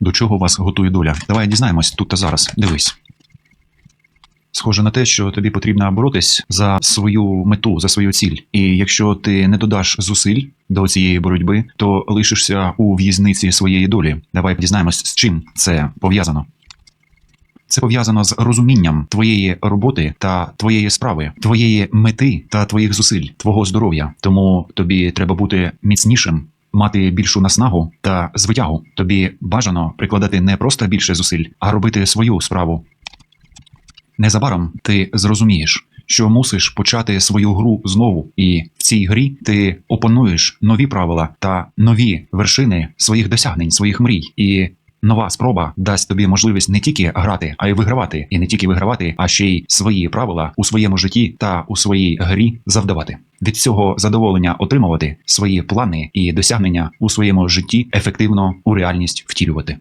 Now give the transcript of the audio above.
До чого вас готує доля? Давай дізнаємось тут та зараз. Дивись. Схоже на те, що тобі потрібно боротись за свою мету, за свою ціль. І якщо ти не додаш зусиль до цієї боротьби, то лишишся у в'язниці своєї долі. Давай дізнаємось, з чим це пов'язано. Це пов'язано з розумінням твоєї роботи та твоєї справи, твоєї мети та твоїх зусиль, твого здоров'я. Тому тобі треба бути міцнішим, мати більшу наснагу та звитягу. Тобі бажано прикладати не просто більше зусиль, а робити свою справу. Незабаром ти зрозумієш, що мусиш почати свою гру знову, і в цій грі ти опануєш нові правила та нові вершини своїх досягнень, своїх мрій. І нова спроба дасть тобі можливість не тільки грати, а й вигравати, і не тільки вигравати, а ще й свої правила у своєму житті та у своїй грі завдавати. Від цього задоволення отримувати свої плани і досягнення у своєму житті ефективно у реальність втілювати.